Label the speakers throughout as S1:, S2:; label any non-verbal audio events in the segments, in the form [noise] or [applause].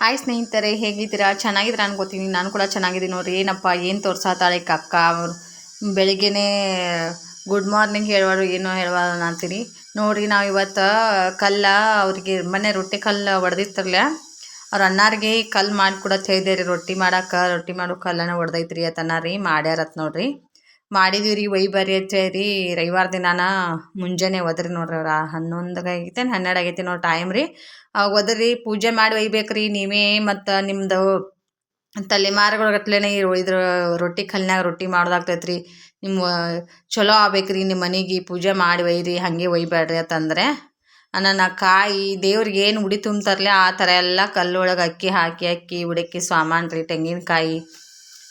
S1: Hi ಸ್ನೇಹಿತರೆ, ಹೇಗಿದ್ದೀರಾ? ಚೆನ್ನಾಗಿದ್ದೀರಾ ಅನ್ಕೋತೀನಿ. ನಾನು ಕೂಡ ಚೆನ್ನಾಗಿದ್ದೀನಿ ನೋಡ್ರಿ. ಏನಪ್ಪ, ಏನು ತೋರ್ಸಾತಾಳೆ ಕಕ್ಕ ಅವರು? ಬೆಳಿಗ್ಗೆನೇ ಗುಡ್ ಮಾರ್ನಿಂಗ್ ಹೇಳುವರು ಏನೋ ಹೇಳುವ ಅಂತೀನಿ. ನೋಡ್ರಿ ನಾವು ಇವತ್ತು ಕಲ್ಲ, ಅವ್ರಿಗೆ ಮನೆ ರೊಟ್ಟಿ ಕಲ್ಲು ಹೊಡೆದಿತ್ತಲ್ಲ ಅವ್ರ ಅಣ್ಣಾರಿಗೆ ಕಲ್ಲು ಮಾಡಿ ಕೂಡ ತೆಗ್ದೇರಿ, ರೊಟ್ಟಿ ಮಾಡಕ್ಕೆ, ರೊಟ್ಟಿ ಮಾಡೋ ಕಲ್ಲನ ಹೊಡೆದೈತ್ರಿ ರೀ ಮಾಡ್ಯಾರತ್ ನೋಡ್ರಿ. ಮಾಡಿದ್ವಿ ರೀ ಒಯ್ ಅಂತ ರೀ. ರವಿವಾರ ದಿನಾನ ಮುಂಜಾನೆ ಒದ್ರಿ ನೋಡ್ರಿ ಅವ್ರ. ಹನ್ನೊಂದು ಆಗೈತೆ, ಹನ್ನೆರಡು ಆಗೈತಿ ನೋಡಿ ಟೈಮ್ ರೀ. ಅವಾಗ ಒದ್ರಿ, ಪೂಜೆ ಮಾಡಿ ಒಯ್ಬೇಕ್ರಿ. ನೀವೇ ಮತ್ತು ನಿಮ್ಮದು ತಲೆಮಾರುಗಳ ಗಟ್ಲೆನೇ ಇದ್ರ ರೊಟ್ಟಿ ಕಲ್ನಾಗ ರೊಟ್ಟಿ ಮಾಡೋದಾಗ್ತೈತ್ರಿ. ನಿಮ್ಮ ಚಲೋ ಆಗ್ಬೇಕ್ರಿ, ನಿಮ್ಮ ಮನೆಗೆ ಪೂಜೆ ಮಾಡಿ ಒಯ್ರಿ, ಹಂಗೆ ಒಯ್ಬೇಡ್ರಿ ಅಂತಂದರೆ ನನ್ನ ಕಾಯಿ ದೇವ್ರಿಗೆ ಏನು ಉಡಿ ತುಂಬ್ತಾರಲ್ಲ ಆ ಥರ ಎಲ್ಲ ಕಲ್ಲೊಳಗೆ ಅಕ್ಕಿ ಹಾಕಿ, ಅಕ್ಕಿ, ಉಡಕ್ಕಿ, ಸಾಮಾನು ರೀ, ತೆಂಗಿನಕಾಯಿ.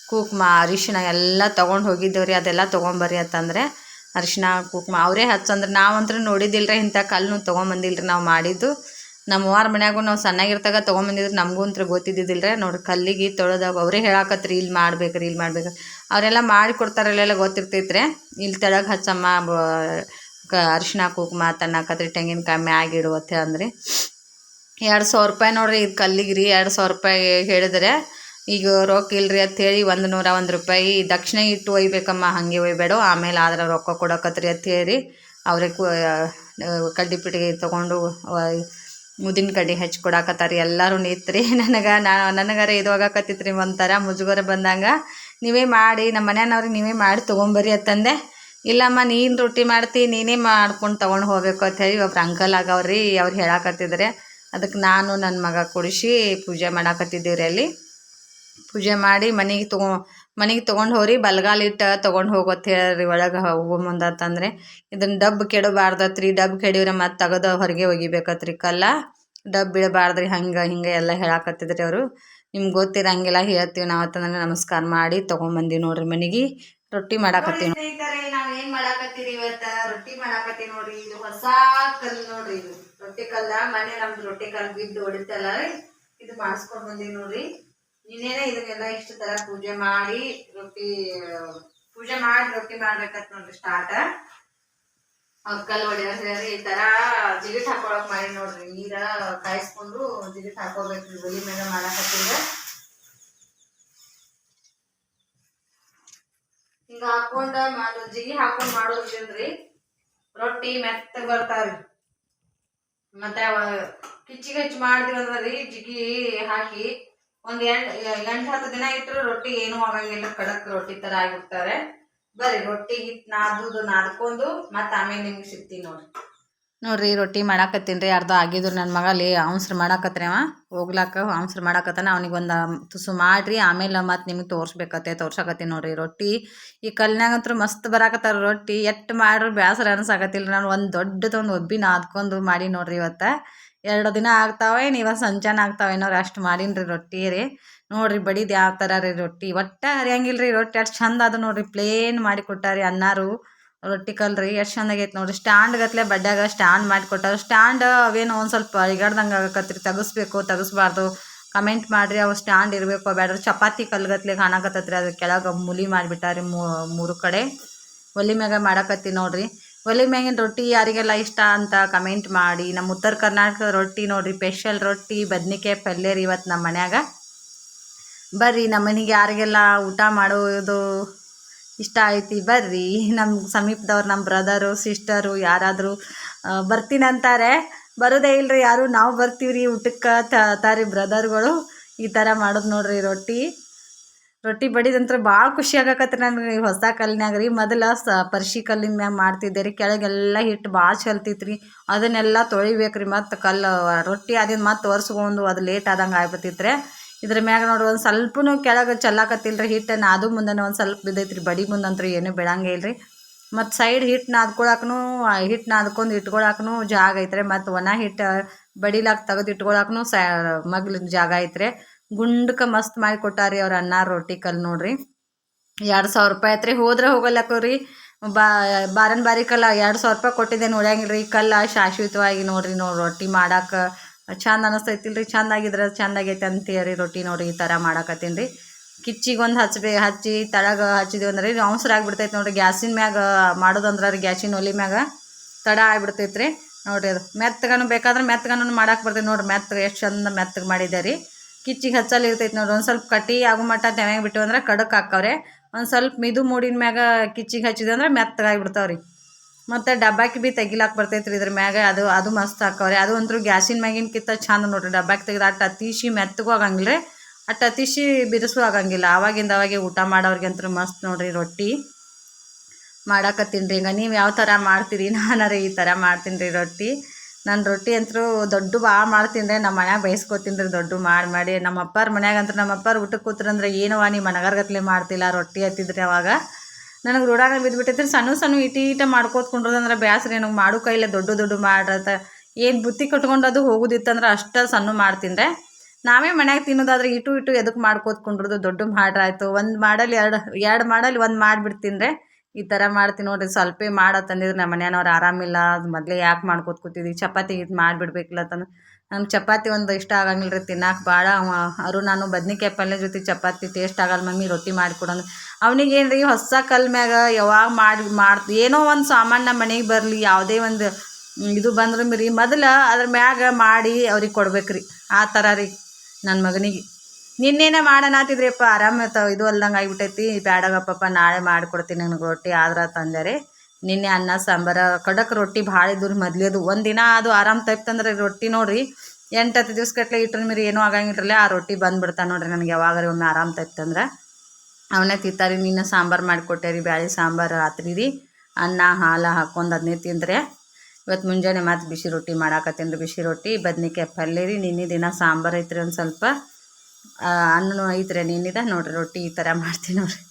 S1: ಕುಕ್ಮ, ಅರಿಶಿಣ ಎಲ್ಲ ತೊಗೊಂಡು ಹೋಗಿದ್ದೇವೆ ರೀ ಅದೆಲ್ಲ ತೊಗೊಂಬರ್ರಿ ಅಂತಂದರೆ, ಅರಿಶಿಣ, ಕುಕ್ಮ ಅವರೇ ಹಚ್ಚಂದ್ರೆ ನಾವಂತೂ ನೋಡಿದ್ದಿಲ್ಲ ರೀ ಇಂಥ ಕಲ್ಲನ್ನು ತೊಗೊಂಬಂದಿಲ್ಲ ರೀ ನಾವು ಮಾಡಿದ್ದು. ನಮ್ಮ ಅವ್ವಾರ ಮನ್ಯಾಗೂ ನಾವು ಸಣ್ಣಾಗಿರ್ತಾಗ ತೊಗೊಂಬಂದಿದ್ರೆ ನಮಗೂ ಅಂತ ಗೊತ್ತಿದ್ದಿದ್ದಿಲ್ಲ ರೀ ನೋಡ್ರಿ, ಕಲ್ಲಿಗೆ ತೊಳೆದಾಗ ಅವರೇ ಹೇಳಾಕತ್ರಿ ಇಲ್ಲಿ ಮಾಡ್ಬೇಕು ರೀ ಇಲ್ಲಿ ಮಾಡ್ಬೇಕು ಅವರೆಲ್ಲ ಮಾಡಿ ಕೊಡ್ತಾರಲ್ಲೆಲ್ಲ ಗೊತ್ತಿರ್ತೈತೆ ರೀ ಇಲ್ಲಿ ತೆಳಗೆ ಹಚ್ಚಮ್ಮ ಕ, ಅರಿಶಿಣ, ಕುಕ್ಮ ತಣ್ಣಾಕತ್ರಿ ತೆಂಗಿನಕಾಯಿ ಮ್ಯಾಗಿಡು ಅಂತ ಅಂದ್ರಿ. ಎರಡು ಸಾವಿರ ರೂಪಾಯಿ ನೋಡ್ರಿ, ಇದು ಕಲ್ಲಿಗೆ ರೀ ಎರಡು ಸಾವಿರ ರೂಪಾಯಿ ಹೇಳಿದ್ರೆ ಈಗ ರೊಕ್ಕ ಇಲ್ರಿ ಅಂಥೇಳಿ ಒಂದು ನೂರ ಒಂದು ರೂಪಾಯಿ ದಕ್ಷಿಣ ಇಟ್ಟು ಒಯ್ಬೇಕಮ್ಮ, ಹಾಗೆ ಒಯ್ಬೇಡ, ಆಮೇಲೆ ಆದ್ರೆ ರೊಕ್ಕ ಕೊಡಕತ್ರಿ ಹೇಳಿ ಅವ್ರಿಗೆ ಕಡ್ಡಿ ಪಿಟಿಗೆ ತೊಗೊಂಡು ಉದಿನ ಕಡ್ಡಿ ಹಚ್ಚಿ ಕೊಡಾಕತ್ತಾರ. ಎಲ್ಲರೂ ನಿಂತ್ರಿ, [laughs] ನನಗೆ ನಾ, ನನಗಾರ ಇದು ಆಗಾಕತ್ತಿತ್ತು ರೀ ಒಂಥರ ಮುಜುಗರ ಬಂದಂಗೆ. ನೀವೇ ಮಾಡಿ, ನಮ್ಮ ಮನೆಯವ್ರಿಗೆ ನೀವೇ ಮಾಡಿ ತೊಗೊಂಬರ್ರಿ ಅಂತಂದೆ. ಇಲ್ಲಮ್ಮ, ನೀನು ರೊಟ್ಟಿ ಮಾಡ್ತಿ, ನೀನೇ ಮಾಡ್ಕೊಂಡು ತೊಗೊಂಡು ಹೋಗ್ಬೇಕು ಅಂತ ಹೇಳಿ ಒಬ್ರು ಅಂಕಲ್ ಆಗವ್ರಿ, ಅವ್ರು ಹೇಳಾಕತ್ತಿದ್ರೆ. ಅದಕ್ಕೆ ನಾನು ನನ್ನ ಮಗ ಕೊಡಿಸಿ ಪೂಜೆ ಮಾಡಾಕತ್ತಿದ್ದೀವಿ ರೀ ಅಲ್ಲಿ. ಪೂಜೆ ಮಾಡಿ ಮನೆಗೆ ತೊಗೊ, ಮನೆಗೆ ತೊಗೊಂಡು ಹೋಗ್ರಿ ಬಲ್ಗಾಲಿಟ್ಟು ತೊಗೊಂಡು ಹೋಗೋತ್ ಹೇಳ್ರಿ ಒಳಗೆ ಹೋಗೋ ಮುಂದೆ ಅಂತಂದರೆ ಇದನ್ನು ಡಬ್ ಕೆಡಬಾರ್ದತ್ರಿ, ಡಬ್ ಕೆಡಿವ್ರೆ ಮತ್ತು ತೆಗೆದು ಹೊರಗೆ ಒಗಿಬೇಕತ್ರಿ ಕಲ್ಲ. ಡಬ್ ಬಿಡಬಾರ್ದ್ರಿ, ಹಂಗೆ ಹಿಂಗೆ ಎಲ್ಲ ಹೇಳಾಕತ್ತಿದ್ರಿ ಅವರು. ನಿಮ್ಗೆ ಗೊತ್ತಿರಂಗಿಲ್ಲ ಹೇಳ್ತೀವಿ ನಾವು ಅಂತಂದ್ರೆ ನಮಸ್ಕಾರ ಮಾಡಿ ತೊಗೊಂಬಂದಿ ನೋಡ್ರಿ ಮನೆಗೆ. ರೊಟ್ಟಿ ಮಾಡಾಕತ್ತೀವಿ ನಾವು ಏನು ಮಾಡಾಕತ್ತೀರಿ ಇವತ್ತು? ರೊಟ್ಟಿ ಮಾಡಾಕತ್ತೀವಿ ನೋಡ್ರಿ, ಇದು ಹೊಸ ಕಲ್ಲು ನೋಡ್ರಿ ಇದು. ರೊಟ್ಟಿ ಕಲ್ಲ, ಮನೆ ನಮ್ದು ರೊಟ್ಟಿ ಕಲ್ಲು ಬಿದ್ದು ಹೊಡಿತಲ್ಲ, ಇದು ಮಾಡಿಸ್ಕೊಂಡು ಬಂದೀವಿ ನೋಡ್ರಿ. ಇನ್ನೇನೆ ಇದನ್ನೆಲ್ಲ ಇಷ್ಟು ತರ ಪೂಜೆ ಮಾಡಿ, ರೊಟ್ಟಿ, ಪೂಜೆ ಮಾಡಿ ರೊಟ್ಟಿ ಮಾಡ್ಬೇಕಂತ ನೋಡ್ರಿ ಸ್ಟಾರ್ಟ್ ಕಲ್ ಹೊಡೆಯೋದ್ರಿ ಈ ತರ ಜಿಗಿಟ್ ಹಾಕೊಳಕ್ ಮಾಡಿ ನೋಡ್ರಿ. ನೀರ ಕಾಯಿಸ್ಕೊಂಡು ಜಿಗಿಟ್ ಹಾಕೋಬೇಕ್ರಿ ಒಲಿ ಮೇಲೆ ಮಾಡಾಕತ್ತಿದ್ರ ಹಿಂಗ ಹಾಕೊಂಡ ಮಾಡೋ, ಜಿಗಿ ಹಾಕೊಂಡ್ ಮಾಡೋದ್ರಿ ರೊಟ್ಟಿ ಮೆತ್ತ ಬರ್ತಾವ್ರಿ ಮತ್ತೆ ಕಿಚ್ಚಿ ಹಚ್ಚಿ ಮಾಡಿದ್ವಿ ಜಿಗಿ ಹಾಕಿ ಒಂದ್ ಎಂಟ್ ಎಂಟು, ಹತ್ತು ದಿನ ಇಟ್ಟರು ರೊಟ್ಟಿ ಏನು ಆಗಂಗಿಲ್ಲ. ಕಡಕ್ ರೊಟ್ಟಿ ತರ ಆಗಿರ್ತಾರೆ. ಬರ್ರಿ, ರೊಟ್ಟಿ ಹಿಟ್ ನಾದುದು ನಾದ್ಕೊಂಡು ಮತ್ತೆ ಆಮೇಲೆ ನಿಮ್ಗೆ ಸಿಗ್ತೀನಿ ನೋಡ್ರಿ. ನೋಡ್ರಿ, ರೊಟ್ಟಿ ಮಾಡಾಕತ್ತೀನಿ ರೀ. ಅರ್ಧ ಆಗಿದ್ರು ನನ್ನ ಮಗ ಅಲ್ಲಿ ಅವಸರು ಮಾಡಾಕತ್ರಿ ಅವ. ಹೋಗ್ಲಾಕ ಅವಸರು ಮಾಡಾಕತ್ತಾನ. ಅವ್ನಿಗೆ ಒಂದು ತುಸು ಮಾಡ್ರಿ. ಆಮೇಲೆ ಮತ್ತೆ ನಿಮಗೆ ತೋರ್ಸ್ಬೇಕತ್ತೆ, ತೋರ್ಸಾಕತ್ತೀನಿ ನೋಡ್ರಿ ರೊಟ್ಟಿ. ಈ ಕಲ್ನಾಗಂತೂ ಮಸ್ತ್ ಬರಾಕತ್ತಾರ ರೊಟ್ಟಿ. ಎಟ್ಟು ಮಾಡ್ರು ಬೇಸರ ಅನ್ಸಾಕತ್ತಿಲ್ಲ. ನಾನು ಒಂದು ದೊಡ್ಡದೊಂದು ಒಬ್ಬಿ ನಾದ್ಕೊಂಡು ಮಾಡಿ ನೋಡ್ರಿ ಇವತ್ತು. ಎರಡು ದಿನ ಆಗ್ತಾವೆ, ನೀವು ಸಂಜಾನ ಆಗ್ತಾವೇನೋ ಅಷ್ಟು ಮಾಡೀನಿ ರೀ ರೊಟ್ಟಿ ರೀ. ನೋಡ್ರಿ ಬಡಿದು ಯಾವ ಥರ ರೀ ರೊಟ್ಟಿ. ಒಟ್ಟು ಹರಿಯಂಗಿಲ್ಲ ರೀ ರೊಟ್ಟಿ, ಅಷ್ಟು ಚಂದ ಅದು ನೋಡ್ರಿ ಪ್ಲೇನ್ ಮಾಡಿ ಕೊಟ್ಟಾರಿ ಅನ್ನಾರು ರೊಟ್ಟಿ ಕಲ್ರಿ ಎಷ್ಟು ಚಂದ ಆಗೈತೆ ನೋಡ್ರಿ. ಸ್ಟ್ಯಾಂಡ್ ಗತ್ಲೆ ಬಡ್ಡ್ಯಾಗ ಸ್ಟ್ಯಾಂಡ್ ಮಾಡಿ ಕೊಟ್ಟಾರ. ಸ್ಟ್ಯಾಂಡ್ ಅವೇನೋ ಒಂದು ಸ್ವಲ್ಪ ಇಗಾಡ್ದಂಗೆ ಆಗಕತ್ರಿ, ತೆಗಿಸ್ಬೇಕು, ತೆಗಿಸ್ಬಾರ್ದು. ಕಮೆಂಟ್ ಮಾಡಿರಿ, ಅವು ಸ್ಟ್ಯಾಂಡ್ ಇರಬೇಕು ಬೇಡ್ರಿ ಚಪಾತಿ ಕಲ್ಗತ್ಲೆ ಕಾಣಕತ್ತತ್ರಿ ಅದು ಕೆಳಗೆ ಮುಲಿ ಮಾಡಿಬಿಟ್ಟಾರಿ ಮೂರು ಕಡೆ. ಒಲಿ ಮ್ಯಾಗ ಮಾಡಕತ್ತಿ ನೋಡ್ರಿ. ಒಲಿ ಮ್ಯಾಗಿನ ರೊಟ್ಟಿ ಯಾರಿಗೆಲ್ಲ ಇಷ್ಟ ಅಂತ ಕಮೆಂಟ್ ಮಾಡಿ. ನಮ್ಮ ಉತ್ತರ ಕರ್ನಾಟಕದ ರೊಟ್ಟಿ ನೋಡ್ರಿ ಸ್ಪೆಷಲ್ ರೊಟ್ಟಿ, ಬದ್ನಿಕಾಯಿ ಪಲ್ಯ ರೀ ಇವತ್ತು ನಮ್ಮ ಮನ್ಯಾಗ. ಬರ್ರಿ, ನಮ್ಮ ಮನೆಗೆ ಯಾರಿಗೆಲ್ಲ ಊಟ ಮಾಡೋದು ಇಷ್ಟ ಐತಿ ಬರ್ರಿ. ನಮ್ಮ ಸಮೀಪದವ್ರು ನಮ್ಮ ಬ್ರದರು ಸಿಸ್ಟರು ಯಾರಾದರೂ ಬರ್ತೀನಂತಾರೆ ಬರೋದೇ ಇಲ್ಲರಿ ಯಾರು, ನಾವು ಬರ್ತೀವಿ ರೀ ಊಟಕ್ಕೆ ತಾರಿ ಬ್ರದರ್ಗಳು ಈ ಥರ ಮಾಡೋದು ನೋಡ್ರಿ ರೊಟ್ಟಿ. ರೊಟ್ಟಿ ಬಡಿದಂತ್ರ ಭಾಳ ಖುಷಿ ಆಗಾಕತ್ರಿ ನನಗೆ ಹೊಸ ಕಲ್ಲಿನಾಗ ರೀ. ಮೊದಲು ಸ ಪರ್ಶಿ ಕಲ್ಲಿನ ಮ್ಯಾಗ ಮಾಡ್ತಿದ್ದೆ ರೀ ಕೆಳಗೆಲ್ಲ ಹಿಟ್ಟು ಭಾಳ ಚಲ್ತಿತ್ತು ರೀ ಅದನ್ನೆಲ್ಲ ತೊಳಿಬೇಕು ರೀ ಮತ್ತು ಕಲ್ಲು ರೊಟ್ಟಿ ಅದನ್ನ ಮತ್ತೆ ಒರೆಸ್ಕೊಂಡು ಅದು ಲೇಟ್ ಆದಂಗೆ ಆಗ್ಬಿಟ್ಟಿತ್ರೆ. ಇದ್ರ ಮ್ಯಾಗ ನೋಡ್ರಿ ಒಂದು ಸ್ವಲ್ಪನೂ ಕೆಳಗೆ ಚಲ್ಲಾಕತ್ತಿಲ್ಲ ರೀ ಹಿಟ್ಟು ಅದು ಮುಂದೆ ಒಂದು ಸ್ವಲ್ಪ ಬಿದ್ದೈತ್ರಿ, ಬಡಿ ಮುಂದಂತ್ರಿ ಏನೂ ಬೆಳಂಗೇ ಇಲ್ರಿ. ಮತ್ತು ಸೈಡ್ ಹಿಟ್ಟು ನಾದ್ಕೊಳಕ್ಕೂ ಹಿಟ್ಟು ನಾದ್ಕೊಂಡು ಇಟ್ಕೊಳಕ್ಕೂ ಜಾಗ ಐತ್ರಿ. ಮತ್ತು ಒಣ ಹಿಟ್ಟು ಬಡಿಲಾಕ ತೆಗೆದು ಇಟ್ಕೊಳಕ್ಕೂ ಸ ಮಗ್ಲಿನ ಜಾಗ ಐತ್ರಿ. ಗುಂಡಕ್ಕೆ ಮಸ್ತ್ ಮಾಡಿ ಕೊಟ್ಟಾರಿ ಅವ್ರ ಅನ್ನ ರೊಟ್ಟಿ ಕಲ್ ನೋಡ್ರಿ. ಎರಡು ಸಾವಿರ ರೂಪಾಯಿ ಐತ್ರಿ ಹೋದ್ರೆ ಹೋಗಲ್ಲಕ್ಕವ್ರಿ ರೀ ಬಾ, ಬಾರನ್ ಬಾರಿ ಕಲ್ಲ ಎರಡು ಸಾವಿರ ರೂಪಾಯಿ ಕೊಟ್ಟಿದ್ದೆ ನೋಡ್ಯಾಂಗಿಲ್ರಿ ರೀ ಕಲ್ಲ ಶಾಶ್ವತವಾಗಿ ನೋಡ್ರಿ ನೋಡಿ ರೊಟ್ಟಿ ಮಾಡಕ್ಕೆ ಚಂದ ಅನಸ್ತೈತಿಲ್ರಿ. ರೀ ಚಂದ ಆಗಿದ್ರೆ ಚಂದ ಆಗೈತೆ ಅಂತೇಳಿ ರೊಟ್ಟಿ ನೋಡ್ರಿ ಈ ಥರ ಮಾಡಾಕತ್ತೀನಿ ರೀ. ಕಿಚ್ಚಿಗೆ ಒಂದು ಹಚ್ಬೇ, ಹಚ್ಚಿ ತಳಗ ಹಚ್ಚಿದ್ವಿ ಅಂದ್ರೆ ರೀ ಆಗ್ಬಿಡ್ತೈತೆ ನೋಡ್ರಿ. ಗ್ಯಾಸಿನ ಮ್ಯಾಗ ಮಾಡೋದಂದ್ರೆ ರೀ ಗ್ಯಾಸಿನ ಒಲಿ ಮ್ಯಾಗ ತಡ ಆಗಿಬಿಡ್ತೈತೆ ರೀ ನೋಡಿರಿ ಅದು ಮೆತ್ತಗನು ಬೇಕಾದ್ರೆ ಮೆತ್ತಗನು ಮಾಡಕ್ಕೆ ಬರ್ತೈತೆ ನೋಡ್ರಿ. ಮೆತ್ತಗೆ ಎಷ್ಟು ಚಂದ ಮೆತ್ತಗೆ ಮಾಡಿದೆ ರೀ. ಕಿಚ್ಚಿಗೆ ಹಚ್ಚಲ್ಲಿ ಇರ್ತೈತೆ ನೋಡ್ರಿ. ಒಂದು ಸ್ವಲ್ಪ ಕಟ್ಟಿ ಆಗೋ ಮಟ್ಟ ತೆಮ್ಯಾಗ ಬಿಟ್ಟು ಅಂದ್ರೆ ಕಡಕ್ ಹಾಕವ್ರೆ. ಒಂದು ಸ್ವಲ್ಪ ಮಿದು ಮೂಡಿನ ಮ್ಯಾಗ ಕಿಚ್ಚಿಗೆ ಹಚ್ಚಿದೆ ಅಂದ್ರೆ ಮೆತ್ತಗಾಗಿ ಬಿಡ್ತಾವ್ರಿ. ಮತ್ತು ಡಬ್ಬಾಕಿ ಬಿ ತೆಗಿಲಾಕ್ ಬರ್ತೈತೆ ರೀ ಇದ್ರ ಮ್ಯಾಗ. ಅದು ಅದು ಮಸ್ತ್ ಹಾಕವ್ರಿ. ಅದು ಅಂತೂ ಗ್ಯಾಸಿನ ಮ್ಯಾಗಿನ ಕಿತ್ತ ಚಂದ ನೋಡ್ರಿ ಡಬ್ಬಾಕಿ ತೆಗೆದು. ಅಟ್ಟು ಅತಿಶಿ ಮೆತ್ತಗೂ ಆಗಂಗಿಲ್ಲ ರೀ ಅಟ್ಟು ಅತಿಶಿ ಬಿರುಸು ಆಗಂಗಿಲ್ಲ. ಅವಾಗಿಂದ ಅವಾಗೆ ಊಟ ಮಾಡೋರ್ಗೆ ಅಂತೂ ಮಸ್ತ್ ನೋಡ್ರಿ ರೊಟ್ಟಿ ಮಾಡಾಕತ್ತೀನಿ ರೀ. ಈಗ ನೀವು ಯಾವ ಥರ ಮಾಡ್ತೀರಿ? [laughs] ನಾನಾರ ಈ ಥರ ಮಾಡ್ತೀನಿ ರೀ ರೊಟ್ಟಿ. ನಾನು ರೊಟ್ಟಿ ಅಂತೂ ದೊಡ್ಡ ಭಾಳ ಮಾಡ್ತೀನಿ ನಮ್ಮ ಮನ್ಯಾಗ ಬಯಸ್ಕೊತೀನಿ ರೀ ದೊಡ್ಡ ಮಾಡಿ ಮಾಡಿ. ನಮ್ಮ ಅಪ್ಪಾರ ಮನ್ಯಾಗ ಅಂತೂ ನಮ್ಮ ಅಪ್ಪಾರ ಊಟಕ್ಕೆ ಕೂತ್ರಂದ್ರೆ ಏನವ ನೀ ಮನಗಾರ್ಗತ್ಲೆ ಮಾಡ್ತಿಲ್ಲ, ರೊಟ್ಟಿ ಹತ್ತಿದ್ರಿ ಅವಾಗ. ನನಗೆ ರೂಢಾಗ ಬಿದ್ದುಬಿಟ್ಟಿದ್ರೆ ಸಣ್ಣ ಸಣ್ಣ ಇಟಿ ಇಟ ಮಾಡ್ಕೋತ ಕುಂಡ್ರದಂದ್ರೆ ಬ್ಯಾಸ್ರಿ ನನಗೆ ಮಾಡು ಕೈಲೇ ದೊಡ್ಡ ದೊಡ್ಡ ಮಾಡ್ರತ. ಏನು ಬುತ್ತಿ ಕಟ್ಕೊಂಡು ಅದು ಹೋಗುದಿತ್ತಂದ್ರೆ ಅಷ್ಟು ಸಣ್ಣ ಮಾಡ್ತೀನಿ ನಾವೇ ಮನ್ಯಾಗ ತಿನ್ನೋದಾದ್ರೆ ಇಟು ಇಟು ಎದಕ್ಕೆ ಮಾಡ್ಕೋತ ಕುಂಡ್ರದು ದೊಡ್ಡ ಮಾಡ್ರಾಯ್ತು. ಒಂದು ಮಾಡಲ್ಲಿ ಎರಡು ಎರಡು ಮಾಡಲ್ ಒಂದು ಮಾಡಿಬಿಡ್ತೀನಿ ಈ ಥರ ಮಾಡ್ತೀನಿ ನೋಡ್ರಿ. ಸ್ವಲ್ಪೇ ಮಾಡತ್ತಂದಿದ್ರು ನಮ್ಮ ಮನೆಯವ್ರು ಆರಾಮಿಲ್ಲ. ಅದು ಮೊದಲೇ ಯಾಕೆ ಮಾಡ್ಕೊತ ಕೂತಿದ್ದಿ? ಚಪಾತಿ ಇದು ಮಾಡಿಬಿಡ್ಬೇಕಿಲ್ಲ ತಂದು ನಂಗೆ ಚಪಾತಿ ಒಂದು ಇಷ್ಟ ಆಗಂಗಿಲ್ಲ ರೀ ತಿನ್ನಕ್ಕೆ ಭಾಳ ಅವರು ನಾನು ಬದ್ನಿಕಾಯಿ ಪಲ್ಯ ಜೊತೆ ಚಪಾತಿ ಟೇಸ್ಟ್ ಆಗಲ್ಲ ಮಮ್ಮಿ, ರೊಟ್ಟಿ ಮಾಡಿ ಅವ್ನಿಗೆ ಏನು ರೀ ಹೊಸ ಕಲ್ ಮ್ಯಾಗ ಯಾವಾಗ ಮಾಡಿ ಮಾಡ್ತು ಏನೋ ಒಂದು ಸಾಮಾನು ನಮ್ಮ ಮನೆಗೆ ಬರಲಿ, ಯಾವುದೇ ಒಂದು ಇದು ಬಂದ್ರೆ ರೀ. ಮೊದಲು ಅದ್ರ ಮ್ಯಾಗ ಮಾಡಿ ಅವ್ರಿಗೆ ಕೊಡ್ಬೇಕು ರೀ ಆ ಥರ ರೀ ನನ್ನ ಮಗನಿಗೆ. ನಿನ್ನೇನೆ ಮಾಡೋಣಾತಿದ್ರಿಪ್ಪ, ಆರಾಮ ಇದು ಅಲ್ದಂಗೆ ಆಗಿಬಿಟ್ಟೈತಿ, ಬ್ಯಾಡಗಪ್ಪ ನಾಳೆ ಮಾಡ್ಕೊಡ್ತೀನಿ ನನಗೆ ರೊಟ್ಟಿ, ಆದ್ರೆ ತಂದೆ ರೀ ನಿನ್ನೆ ಅನ್ನ, ಸಾಂಬಾರ, ಖಡಕ್ ರೊಟ್ಟಿ ಭಾಳ ಇದ್ದು ರೀ ಒಂದು ಒಂದಿನ ಅದು ಆರಾಮ್ ತಪ್ತಂದ್ರೆ ರೊಟ್ಟಿ ನೋಡ್ರಿ, ಎಂಟು, ಹತ್ತು ದಿವ್ಸ ಗಟ್ಲೆ ಇಟ್ರ ಮೀರಿ ಏನೂ ಆಗಂಗಿಟ್ರಲ್ಲೇ, ಆ ರೊಟ್ಟಿ ಬಂದ್ಬಿಡ್ತಾನೆ ನೋಡ್ರಿ ನನಗೆ ಯಾವಾಗಾರ ಒಮ್ಮೆ ಆರಾಮ್ ತಪ್ತಂದ್ರೆ. ಅವನೇ ತಿಂತಾರೆ, ನಿನ್ನ ಸಾಂಬಾರು ಮಾಡಿಕೊಟ್ಟೆ ರೀ ಬ್ಯಾಳಿ ಸಾಂಬಾರು ರಾತ್ರಿ ರೀ, ಅನ್ನ, ಹಾಲು ಹಾಕ್ಕೊಂಡು ಅದನ್ನೇ ತಿಂದರೆ. ಇವತ್ತು ಮುಂಜಾನೆ ಮತ್ತೆ ಬಿಸಿ ರೊಟ್ಟಿ ಮಾಡಾಕತ್ತೀನಿ ರೀ, ಬಿಸಿ ರೊಟ್ಟಿ, ಬದ್ನಿಕಾಯಿ ಪಲ್ಯ ರೀ, ನಿನ್ನೆ ದಿನ ಸಾಂಬಾರು ಐತ್ರಿ ಒಂದು ಸ್ವಲ್ಪ. ಅನ್ನನೂ ಐತ್ರಿ ನೀನಿದ ನೋಡ್ರಿ, ರೊಟ್ಟಿ ಈ ಥರ ಮಾಡ್ತೀನಿ ನೋಡ್ರಿ.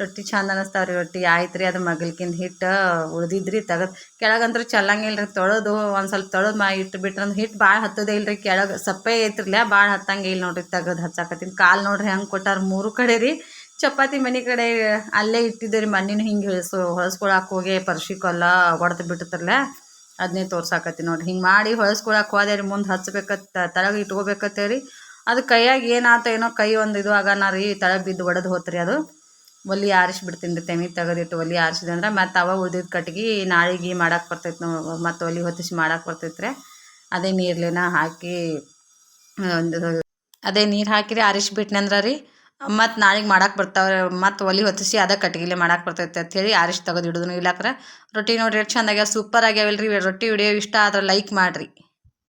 S1: ರೊಟ್ಟಿ ಚಂದ ಅನ್ನಿಸ್ತಾವ್ರಿ ರೊಟ್ಟಿ ಆಯ್ತು ರೀ ಅದು ಮಗಲ್ಕಿಂದ ಹಿಟ್ಟು ಉಳ್ದಿದ್ರಿ, ತೆಗೆದು. ಕೆಳಗಂದ್ರೆ ಚೆಲ್ಲಂಗಿಲ್ಲ ರೀ ತೊಳೆದು, ಒಂದು ಸ್ವಲ್ಪ ತೊಳೆದು ಮಾ ಇಟ್ಟು ಬಿಟ್ರಂದ್ರೆ ಹಿಟ್ಟು ಭಾಳ ಹತ್ತೋದೇ ಇಲ್ರಿ, ಕೆಳಗೆ ಸಪ್ಪೆ ಐತ್ರಲ್ಲ ಭಾಳ ಹತ್ತಂಗೆ ಇಲ್ಲ ನೋಡ್ರಿ, ತೆಗೆದು ಹಚ್ಚಾಕತ್ತೀನಿ. ಕಾಲು ನೋಡ್ರಿ ಹೆಂಗೆ ಕೊಟ್ಟಾರ ಮೂರು ಕಡೆ ರೀ. ಚಪಾತಿ ಮನೆ ಕಡೆ ಅಲ್ಲೇ ಇಟ್ಟಿದ್ದೆ ರೀ ಮಣ್ಣಿನ ಹಿಂಗೆ ಹೊಳಸು ಹೊಳಸ್ಕೊಳಕ್ಕೆ ಹೋಗಿ ಪರ್ಶಿ ಕೊಲ್ಲ ಹೊಡೆದು ಬಿಟ್ಟಿರ್ತಾರಲ್ಲ ಅದನ್ನೇ ತೋರ್ಸಾಕತ್ತೀನಿ ನೋಡ್ರಿ. ಹಿಂಗೆ ಮಾಡಿ ಹೊಳಸ್ಕೊಳಕ್ಕೆ ಹೋದೆ ರೀ, ಮುಂದೆ ಹಚ್ಬೇಕತ್ತ ತಳಗೆ ಇಟ್ಕೋಬೇಕತ್ತೆ ರೀ ಅದು ಕೈಯಾಗ ಏನಾತ ಏನೋ ಕೈ ಒಂದು ಇದು ಆಗನ ರೀ ತಳ ಬಿದ್ದು ಒಡೆದು ಹೋತ್ರಿ ಅದು. ಒಲಿ ಆರಿಸಿ ಬಿಡ್ತೀನಿ ರೀ ತೆನಿ ತೆಗೆದಿಟ್ಟು ಒಲಿ ಆರಿಸಿದೆ ಅಂದ್ರೆ ಮತ್ತೆ ಅವ ಉಳ್ದಿದ್ದು ಕಟ್ಗೆ ನಾಳೆಗೆ ಮಾಡಕ್ಕೆ ಬರ್ತೈತೆ ನೋ ಮತ್ತು ಒಲಿ ಹೊತ್ತಿಸಿ ಮಾಡಕ್ಕೆ ಬರ್ತೈತೆ ರೀ. ಅದೇ ನೀರ್ಲೇನ ಹಾಕಿ ಒಂದು ಅದೇ ನೀರು ಹಾಕಿರಿ ಆರಿಸ್ಬಿಟ್ನೆ ಅಂದ್ರೆ ರೀ ಮತ್ತು ನಾಳೆಗೆ ಮಾಡಕ್ಕೆ ಬರ್ತಾವೆ ಮತ್ತು ಒಲಿ ಹೊತ್ತಿಸಿ ಅದ ಕಟ್ಗಿಲೆ ಮಾಡಕ್ಕೆ ಬರ್ತೈತೆ ಅಂಥೇಳಿ ಆರಿಸಿ ತೆಗೆದು ಹಿಡಿದು ಇಲ್ಲಾಕ್ರೆ. ರೊಟ್ಟಿ ನೋಡಿರಿ ಎಷ್ಟು ಚಂದ ಆಗ್ಯಾವ ಸೂಪರ್ ಆಗ್ಯಾವಲ್ಲ ರೀ ರೊಟ್ಟಿ ವಿಡಿಯೋ ಇಷ್ಟ ಆದ್ರೆ ಲೈಕ್ ಮಾಡಿರಿ.